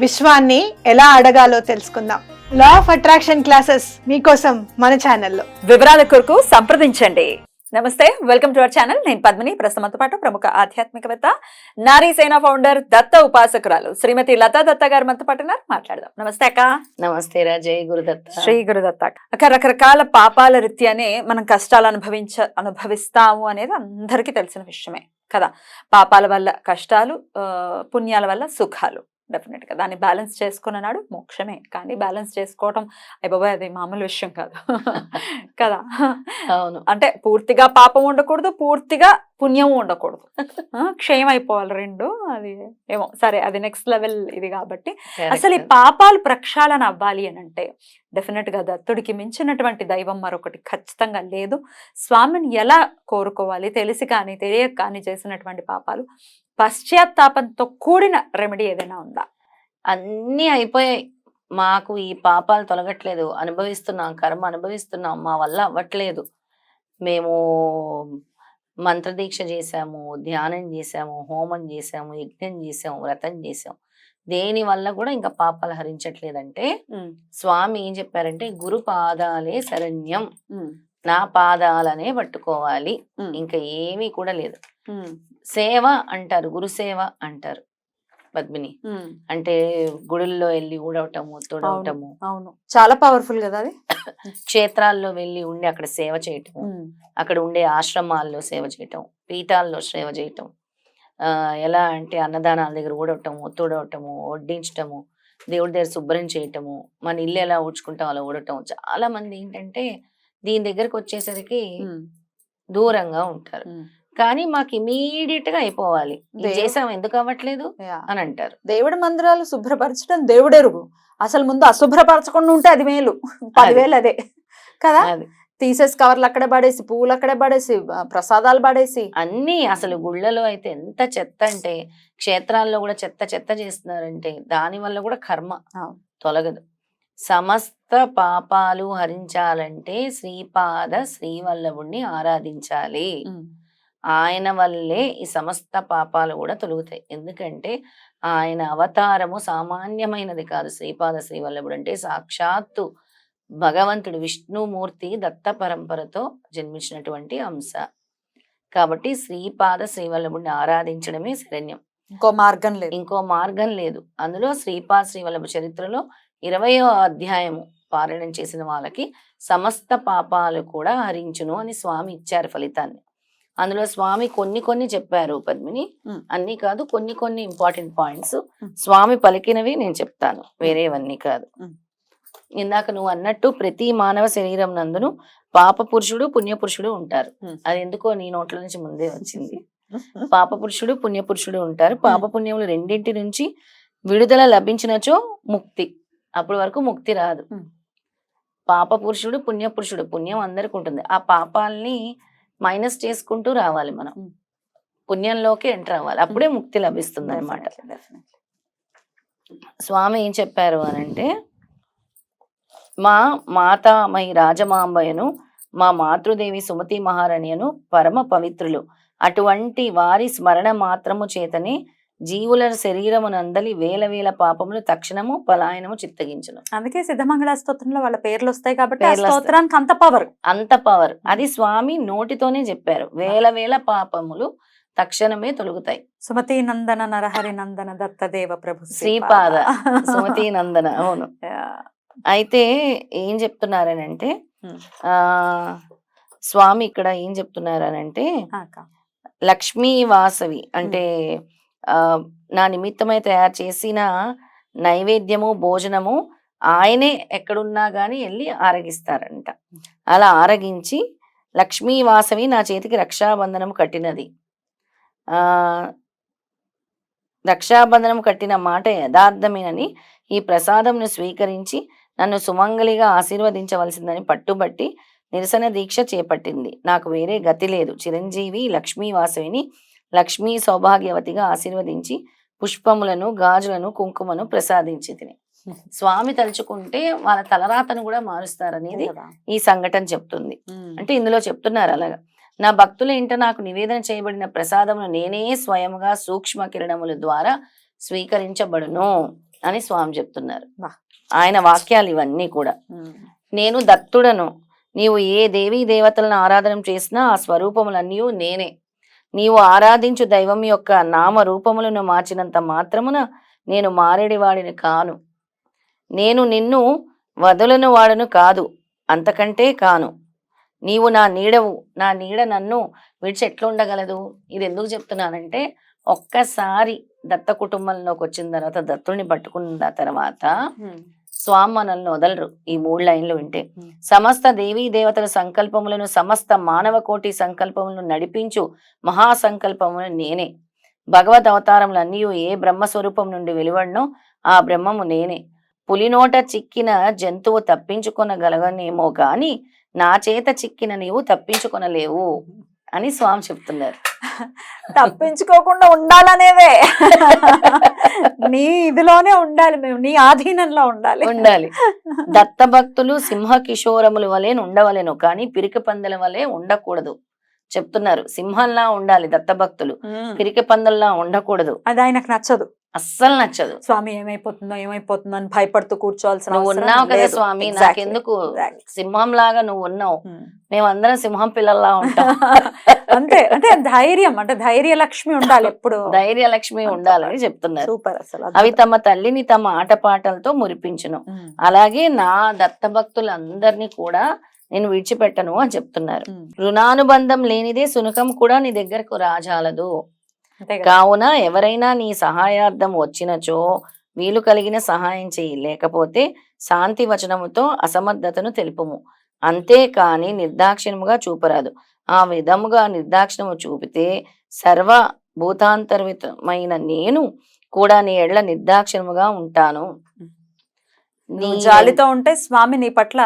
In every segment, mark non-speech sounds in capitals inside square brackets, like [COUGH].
విశ్వాన్ని ఎలా అడగాలో తెలుసుకుందాం. లా ఆఫ్ అట్రాక్షన్ క్లాసెస్ మీకోసం మన ఛానల్లో వివరాల కొరకు సంప్రదించండి. నమస్తే వెల్కమ్ టు అవర్ ఛానల్ నేను పద్మిని ప్రస్తుతంతో పాటు ప్రముఖ ఆధ్యాత్మికవేత్త నారీ సేన ఫౌండర్ దత్త ఉపాసకురాలు శ్రీమతి లతా దత్త గారు మనతో పాటు ఉన్నారు. మాట్లాడదాం. నమస్తే అక్క. నమస్తే రా జై గురుదత్త. శ్రీ గురుదత్త అక్క. రకరకాల పాపాల రీత్యానే మనం కష్టాలు అనుభవించ అనుభవిస్తాము అనేది అందరికీ తెలిసిన విషయమే కదా. పాపాల వల్ల కష్టాలు పుణ్యాల వల్ల సుఖాలు. డెఫినెట్గా దాన్ని బ్యాలెన్స్ చేసుకున్నాడు మోక్షమే. కానీ బ్యాలెన్స్ చేసుకోవటం అయ్య బాబాయ్! అది మామూలు విషయం కాదు. [LAUGHS] కదా? అవును. అంటే పూర్తిగా పాపం ఉండకూడదు పూర్తిగా పుణ్యం ఉండకూడదు. క్షయం అయిపోవాలి రెండు అది ఏమో. సరే అది నెక్స్ట్ లెవెల్ ఇది కాబట్టి. అసలు ఈ పాపాలు ప్రక్షాళన అవ్వాలి అని అంటే డెఫినెట్గా దత్తుడికి మించినటువంటి దైవం మరొకటి ఖచ్చితంగా లేదు. స్వామిని ఎలా కోరుకోవాలి? తెలిసి కానీ తెలియక కానీ చేసినటువంటి పాపాలు పశ్చాత్తాపంతో కూడిన రెమెడీ ఏదైనా ఉందా? అన్నీ అయిపోయాయి. మాకు ఈ పాపాలు తొలగట్లేదు. అనుభవిస్తున్నాం కర్మ అనుభవిస్తున్నాం మా వల్ల అవ్వట్లేదు. మేము మంత్రదీక్ష చేశాము ధ్యానం చేశాము హోమం చేశాము యజ్ఞం చేశాము వ్రతం చేశాము. దేని వల్ల కూడా ఇంకా పాపాలు హరించట్లేదంటే స్వామి ఏం చెప్పారంటే గురు పాదాలే శరణ్యం. నా పాదాలనే పట్టుకోవాలి. ఇంకా ఏమీ కూడా లేదు. సేవ అంటారు గురు సేవ అంటారు. పద్మిని. అంటే గుడుల్లో వెళ్ళి ఊడవటము తొడవటము. అవును. చాలా పవర్ఫుల్ కదా అది? క్షేత్రాల్లో వెళ్ళి ఉండి అక్కడ సేవ చేయటము. అక్కడ ఉండే ఆశ్రమాల్లో సేవ చేయటం పీఠాల్లో సేవ చేయటం. ఎలా అంటే అన్నదానాల దగ్గర ఊడవటము తుడవటము వడ్డించటము దేవుడి దగ్గర శుభ్రం చేయటము మన ఇల్లు ఎలా ఊడ్చుకుంటాం అలా ఊడటం. చాలా మంది ఏంటంటే దీని దగ్గరకు వచ్చేసరికి దూరంగా ఉంటారు. కానీ మాకు ఇమీడియట్గా అయిపోవాలి చేసాం ఎందుకు అవ్వట్లేదు. అని అంటారు. దేవుడి మందిరాలు శుభ్రపరచడం దేవుడెరుగు. అసలు ముందు అశుభ్రపరచకుండా ఉంటే అది మేలు. [LAUGHS] పదివేలు అదే. కదా? తీసేసి కవర్లు అక్కడే పడేసి పువ్వులు అక్కడే పడేసి ప్రసాదాలు పడేసి. అన్ని అసలు గుళ్ళలో అయితే ఎంత చెత్త అంటే క్షేత్రాల్లో కూడా చెత్త చెత్త చేస్తున్నారంటే దాని వల్ల కూడా కర్మ. తొలగదు. సమస్త పాపాలు హరించాలంటే శ్రీపాద శ్రీవల్లభుణ్ణి ఆరాధించాలి. ఆయన వల్లే ఈ సమస్త పాపాలు కూడా తొలుగుతాయి. ఎందుకంటే ఆయన అవతారము సామాన్యమైనది కాదు. శ్రీపాద శ్రీవల్లభుడు అంటే సాక్షాత్తు భగవంతుడు విష్ణుమూర్తి దత్త పరంపరతో జన్మించినటువంటి అంశ. కాబట్టి శ్రీపాద శ్రీవల్లభుడిని ఆరాధించడమే శరణ్యం. ఇంకో మార్గం లేదు. ఇంకో మార్గం లేదు. అందులో శ్రీపాద శ్రీవల్లభ చరిత్రలో ఇరవయో అధ్యాయము పారాయణం చేసిన వాళ్ళకి సమస్త పాపాలు కూడా హరించును అని స్వామి ఇచ్చారు ఫలితాన్ని. అందులో స్వామి కొన్ని కొన్ని చెప్పారు పద్మిని. అన్ని కాదు కొన్ని కొన్ని ఇంపార్టెంట్ పాయింట్స్. స్వామి పలికినవి నేను చెప్తాను. వేరేవన్నీ కాదు. ఇందాక నువ్వు అన్నట్టు ప్రతి మానవ శరీరం నందును పాప పురుషుడు పుణ్య పురుషుడు ఉంటారు. అది ఎందుకో నీ నోట్ల నుంచి ముందే వచ్చింది. పాప పురుషుడు పుణ్య పురుషుడు ఉంటారు. పాప పుణ్యములు రెండింటి నుంచి విడుదల లభించినచో ముక్తి. అప్పటి వరకు ముక్తి రాదు. పాప పురుషుడు పుణ్య పురుషుడు పుణ్యం అందరికి ఉంటుంది ఆ పాపాలని మైనస్ చేసుకుంటూ రావాలి మనం. ఉమ్. పుణ్యంలోకి ఎంటర్ అవ్వాలి. అప్పుడే ముక్తి లభిస్తుంది అనమాట. స్వామి ఏం చెప్పారు అనంటే మా మాతామహి రాజమాంబయను మా మాతృదేవి సుమతి మహారాణియను పరమ పవిత్రులు. అటువంటి వారి స్మరణ మాత్రము చేతనే జీవుల శరీరమునందలి వేల వేల పాపములు తక్షణము పలాయనము చిత్తగించును అందుకే సిద్ధమంగళ స్తోత్రంలో వాళ్ళ పేర్లు వస్తాయి కాబట్టి. స్తోత్రానికి అంత పవర్ అంత పవర్ అది స్వామి నోటితోనే చెప్పారు వేల వేల పాపములు తక్షణమే తొలుగుతాయి సుమతి నందన నరహరి నందన దత్తదేవ ప్రభు శ్రీపాద సుమతి నందన అవును. [LAUGHS] అయితే ఏం చెప్తున్నారనంటే. ఆ స్వామి ఇక్కడ ఏం చెప్తున్నారనంటే. లక్ష్మీ వాసవి అంటే నా నిమిత్తమై తయారు చేసిన నైవేద్యము భోజనము ఆయనే ఎక్కడున్నా కానీ వెళ్ళి ఆరగిస్తారంట. అలా ఆరగించి లక్ష్మీ వాసవి నా చేతికి రక్షాబంధనం కట్టినది. రక్షాబంధనం కట్టిన మాట యథార్థమేనని ఈ ప్రసాదంను స్వీకరించి నన్ను సుమంగలిగా ఆశీర్వదించవలసిందని పట్టుబట్టి నిరసన దీక్ష చేపట్టింది. నాకు వేరే గతి లేదు. చిరంజీవి లక్ష్మీవాసవిని లక్ష్మీ సౌభాగ్యవతిగా ఆశీర్వదించి పుష్పములను గాజులను కుంకుమను ప్రసాదించి తిని [LAUGHS] స్వామి తలుచుకుంటే వాళ్ళ తలరాతను కూడా మారుస్తారనేది. ఈ సంఘటన చెప్తుంది. అంటే ఇందులో చెప్తున్నారు అలాగా నా భక్తుల ఇంట నాకు నివేదన చేయబడిన ప్రసాదమును నేనే స్వయముగా సూక్ష్మ కిరణముల ద్వారా స్వీకరించబడును అని స్వామి చెప్తున్నారు. ఆయన వాక్యాలు ఇవన్నీ కూడా. నేను దత్తుడను నీవు ఏ దేవీ దేవతలను ఆరాధన చేసినా ఆ స్వరూపములన్నీ నేనే నీవు ఆరాధించు దైవం యొక్క నామ రూపములను మార్చినంత మాత్రమున నేను మారేడివాడిని కాను. నేను నిన్ను వదులను వాడను కాదు అంతకంటే కాను. నీవు నా నీడవు నా నీడ నన్ను విడిచి ఎట్లుండగలదు? ఇది ఎందుకు చెప్తున్నానంటే ఒక్కసారి దత్త కుటుంబంలోకి వచ్చిన తర్వాత దత్తుడిని పట్టుకున్న తర్వాత స్వామి మనల్ని వదలరు ఈ మూడు లైన్లు వింటే. సమస్త దేవీ దేవతల సంకల్పములను సమస్త మానవ కోటి సంకల్పములను నడిపించు మహాసంకల్పమును నేనే. భగవద్ అవతారములన్నీ ఏ బ్రహ్మ స్వరూపం నుండి వెలువడినో ఆ బ్రహ్మము నేనే. పులినోట చిక్కిన జంతువు తప్పించుకొనగలగనేమో గాని నా చేత చిక్కిన నీవు తప్పించుకొనలేవు. అని స్వామి చెప్తున్నారు. తప్పించుకోకుండా ఉండాలనేదే. నీ ఇదిలోనే ఉండాలి మేము నీ ఆధీనంలో ఉండాలి. ఉండాలి. దత్త భక్తులు సింహ కిషోరముల వలె ఉండవలెను కానీ పిరికి పందెల వలె ఉండకూడదు. చెప్తున్నారు సింహంలా ఉండాలి దత్త భక్తులు ఉమ్. పిరికి పందల్లా ఉండకూడదు అది ఆయనకు నచ్చదు అస్సలు నచ్చదు స్వామి ఏమైపోతుందో ఏమైపోతుందో అని భయపడుతూ కూర్చోవాల్సిన నువ్వు ఉన్నావు కదా. స్వామి. నాకెందుకు. సింహం లాగా నువ్వు ఉన్నావు. మేమందరం సింహం పిల్లల్లా ఉంటాం [LAUGHS] అంతే అంటే ధైర్యం అంటే ధైర్య లక్ష్మి ఉండాలి ఎప్పుడు ధైర్య లక్ష్మి ఉండాలని చెప్తున్నారు సూపర్ అసలు అవి తమ తల్లిని తమ ఆటపాటలతో మురిపించును. అలాగే నా దత్త భక్తులందరినీ కూడా నేను విడిచిపెట్టను అని చెప్తున్నారు. రుణానుబంధం లేనిదే సునకం కూడా నీ దగ్గరకు రాజాలదు. కావున ఎవరైనా నీ సహాయార్థం వచ్చినచో వీలు కలిగిన సహాయం చెయ్యి. లేకపోతే శాంతి వచనముతో అసమర్థతను తెలుపుము. అంతేకాని నిర్దాక్షిణముగా చూపరాదు. ఆ విధముగా నిర్దాక్షిణము చూపితే సర్వ భూతాంతర్వితమైన నేను కూడా నీ ఎడ్ల నిర్దాక్షిణముగా ఉంటాను. నీ జాలితో ఉంటే స్వామి నీ పట్ల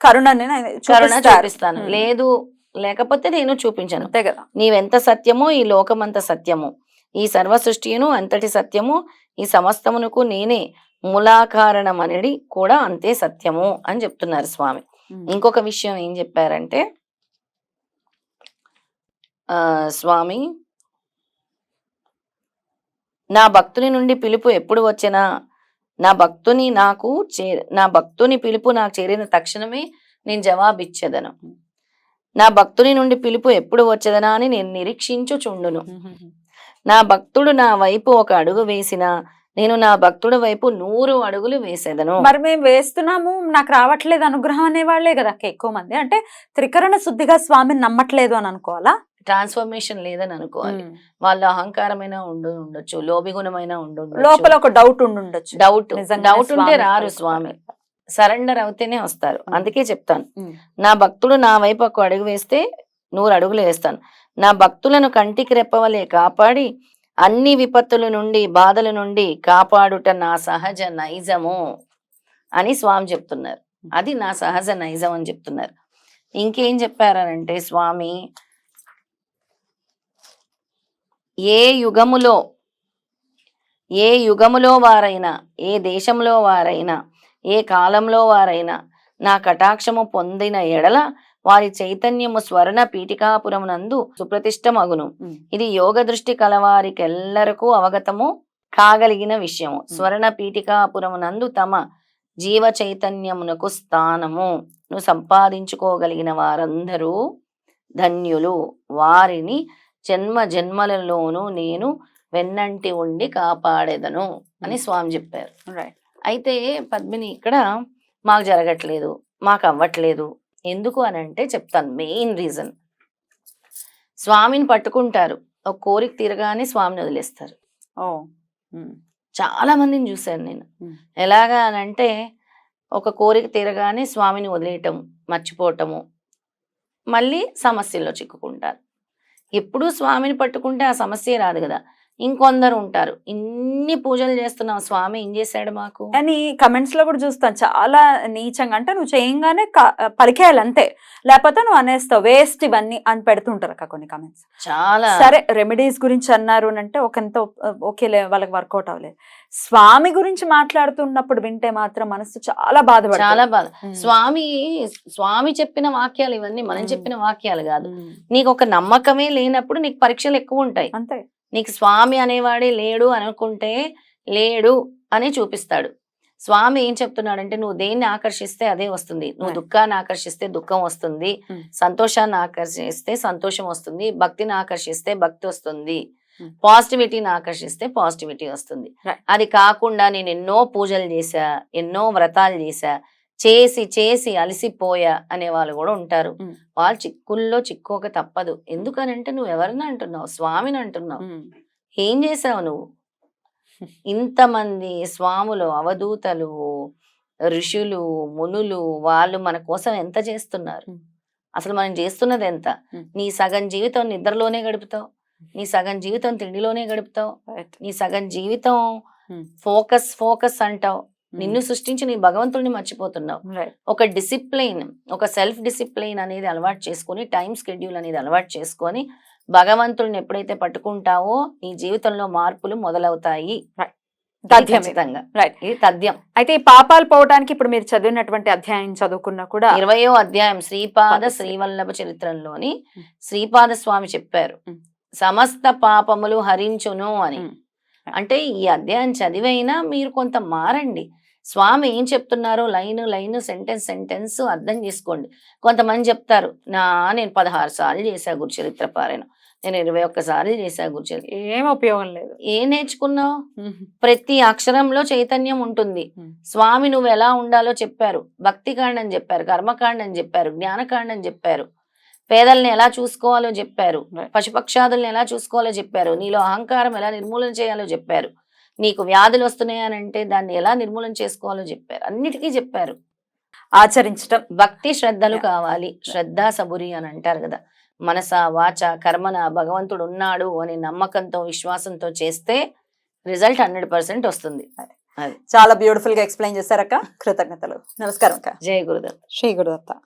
కరుణని కరుణ. చూపిస్తాను. లేదు లేకపోతే నేను చూపించను అంతే కదా నీవెంత సత్యమో ఈ లోకమంత సత్యము ఈ సర్వ సృష్టియును అంతటి సత్యము ఈ సమస్తమునకు నేనే మూలాకారణమనడి కూడా అంతే సత్యము అని చెప్తున్నారు స్వామి. ఇంకొక విషయం ఏం చెప్పారంటే ఆ స్వామి నా భక్తుని నుండి పిలుపు ఎప్పుడు వచ్చినా నా భక్తుని నాకు చే నా భక్తుని పిలుపు నాకు చేరిన తక్షణమే నేను జవాబిచ్చేదను. నా భక్తుని నుండి పిలుపు ఎప్పుడు వచ్చేదనా అని నేను నిరీక్షించుచుండును. నా భక్తుడు నా వైపు ఒక అడుగు వేసిన నేను నా భక్తుడి వైపు నూరు అడుగులు వేసేదను. మరి మేము వేస్తున్నాము నాకు రావట్లేదు అనుగ్రహం అనే వాళ్ళే కదా ఎక్కువ మంది. అంటే త్రికరణ శుద్ధిగా స్వామిని నమ్మట్లేదు అని అనుకోవాలా? ట్రాన్స్ఫర్మేషన్ లేదని అనుకోవాలి. వాళ్ళ అహంకారమైన ఉండు ఉండొచ్చు. లోభి గుణమైన ఉండు లోపల ఒక డౌట్ ఉండి ఉండొచ్చు. డౌట్ డౌట్ ఉంటే రారు. స్వామి. సరెండర్ అవుతేనే వస్తారు. అందుకే చెప్తాను. నా భక్తుడు నా వైపు ఒక అడుగు వేస్తే నూరు అడుగులు వేస్తాను. నా భక్తులను కంటికి రెప్పవలే కాపాడి అన్ని విపత్తుల నుండి బాధల నుండి కాపాడుట నా సహజ నైజము అని స్వామి చెప్తున్నారు. అది నా సహజ నైజం అని చెప్తున్నారు. ఇంకేం చెప్పారనంటే స్వామి ఏ యుగములో ఏ యుగములో వారైనా ఏ దేశంలో వారైనా ఏ కాలంలో వారైనా నా కటాక్షము పొందిన ఎడల వారి చైతన్యము స్వర్ణ పీఠికాపురమునందు సుప్రతిష్టమగును. ఇది యోగ దృష్టి కలవారికెల్లరకు అవగతము కాగలిగిన విషయము. స్వర్ణ పీఠికాపురమునందు తమ జీవ చైతన్యమునకు స్థానము. ను సంపాదించుకోగలిగిన వారందరూ ధన్యులు. వారిని జన్మ జన్మలలోనూ నేను వెన్నంటి ఉండి కాపాడేదను అని స్వామి చెప్పారు. అయితే పద్మిని ఇక్కడ మాకు జరగట్లేదు మాకు అవ్వట్లేదు. ఎందుకు అని అంటే చెప్తాను మెయిన్ రీజన్. స్వామిని పట్టుకుంటారు ఒక కోరిక తీరగానే స్వామిని వదిలేస్తారు. చాలా మందిని చూశాను నేను. Hmm. ఎలాగా అని అంటే ఒక కోరిక తీరగానే స్వామిని వదిలేయటం మర్చిపోవటము మళ్ళీ సమస్యల్లో చిక్కుకుంటారు. ఎప్పుడూ స్వామిని పట్టుకుంటే ఆ సమస్య రాదు కదా. ఇంకొందరు ఉంటారు ఇన్ని పూజలు చేస్తున్నావు స్వామి ఏం చేశాడు మాకు? అని కమెంట్స్లో కూడా చూస్తాను. చాలా నీచంగా అంటే నువ్వు చేయంగానే పలికేయాలి అంతే. లేకపోతే నువ్వు అనేస్తావు వేస్ట్ ఇవన్నీ అని పెడుతుంటారు అక్క కొన్ని కమెంట్స్ చాలా. సరే రెమెడీస్ గురించి అన్నారు అని అంటే ఒకంత ఓకేలే వాళ్ళకి వర్కౌట్ అవ్వలేదు. స్వామి గురించి మాట్లాడుతున్నప్పుడు వింటే మాత్రం మనసు చాలా బాధపడుతుంది. చాలా బాధ. స్వామి స్వామి చెప్పిన వాక్యాలు ఇవన్నీ మనం. చెప్పిన వాక్యాలు కాదు. నీకు ఒక నమ్మకమే లేనప్పుడు నీకు పరీక్షలు ఎక్కువ ఉంటాయి అంతే. నీకు స్వామి అనేవాడే లేడు అనుకుంటే లేడు అని చూపిస్తాడు స్వామి ఏం చెప్తున్నాడంటే నువ్వు దేన్ని ఆకర్షిస్తే అదే వస్తుంది నువ్వు. దుఃఖాన్ని ఆకర్షిస్తే దుఃఖం వస్తుంది Hmm. సంతోషాన్ని ఆకర్షిస్తే సంతోషం వస్తుంది భక్తిని ఆకర్షిస్తే భక్తి వస్తుంది Hmm. పాజిటివిటీని ఆకర్షిస్తే పాజిటివిటీ వస్తుంది. అది కాకుండా నేను ఎన్నో పూజలు చేశా ఎన్నో వ్రతాలు చేశా చేసి చేసి అలసిపోయా అనే వాళ్ళు కూడా ఉంటారు. వాళ్ళు చిక్కుల్లో చిక్కోక తప్పదు ఎందుకనంటే నువ్వు ఎవరిని అంటున్నావు స్వామిని అంటున్నావు. ఏం చేసావు నువ్వు [LAUGHS] ఇంతమంది స్వాములు అవధూతలు ఋషులు మునులు వాళ్ళు మన కోసం ఎంత చేస్తున్నారు. అసలు మనం చేస్తున్నది ఎంత. నీ సగం జీవితం నిద్రలోనే గడుపుతావు నీ సగం జీవితం తిండిలోనే గడుపుతావు. నీ సగం జీవితం. ఫోకస్ ఫోకస్ అంటావు. నిన్ను సృష్టించి నీ భగవంతుడిని మర్చిపోతున్నావు. ఒక డిసిప్లైన్ ఒక సెల్ఫ్ డిసిప్లైన్ అనేది అలవాటు చేసుకొని టైం స్కెడ్యూల్ అనేది అలవాటు చేసుకొని భగవంతుడిని ఎప్పుడైతే పట్టుకుంటావో నీ జీవితంలో మార్పులు మొదలవుతాయి. తథ్యం అయితే ఈ పాపాలు పోవడానికి ఇప్పుడు మీరు చదివినటువంటి అధ్యాయం చదువుకున్నా కూడా ఇరవయో అధ్యాయం శ్రీపాద పాద శ్రీ- శ్రీవల్లభ చరిత్రంలోని. శ్రీపాద స్వామి చెప్పారు. సమస్త పాపములు హరించును అని. అంటే ఈ అధ్యాయం చదివైనా మీరు కొంత మారండి. స్వామి ఏం చెప్తున్నారో లైన్ లైన్ సెంటెన్స్ సెంటెన్స్ అర్థం చేసుకోండి. కొంతమంది చెప్తారు నా నేను పదహారు సార్లు చేశా గురుచరిత్ర పారాయణం. నేను ఇరవై ఒక్క సార్లు చేశా గురుచరిత్ర ఏం ఉపయోగం లేదు. ఏం నేర్చుకున్నావు. ప్రతి అక్షరంలో చైతన్యం ఉంటుంది. స్వామి నువ్వు ఎలా ఉండాలో చెప్పారు. భక్తి కాండం చెప్పారు కర్మకాండం చెప్పారు జ్ఞానకాండం చెప్పారు. పేదల్ని ఎలా చూసుకోవాలో చెప్పారు. పశుపక్షాదుల్ని ఎలా చూసుకోవాలో చెప్పారు. నీలో అహంకారం ఎలా నిర్మూలన చేయాలో చెప్పారు. నీకు వ్యాధులు వస్తున్నాయనంటే దాన్ని ఎలా నిర్మూలన చేసుకోవాలో చెప్పారు. అన్నిటికీ చెప్పారు. ఆచరించటం. భక్తి శ్రద్ధలు. కావాలి. శ్రద్ధ సబురి అని అంటారు కదా. మనస వాచ కర్మన భగవంతుడు ఉన్నాడు అనే నమ్మకంతో విశ్వాసంతో చేస్తే రిజల్ట్ హండ్రెడ్ పర్సెంట్ వస్తుంది. చాలా బ్యూటిఫుల్గా ఎక్స్ప్లెయిన్ చేశారక్క. కృతజ్ఞతలు. నమస్కారం అక్క. జయ గురుదత్ శ్రీ గురుదత్త.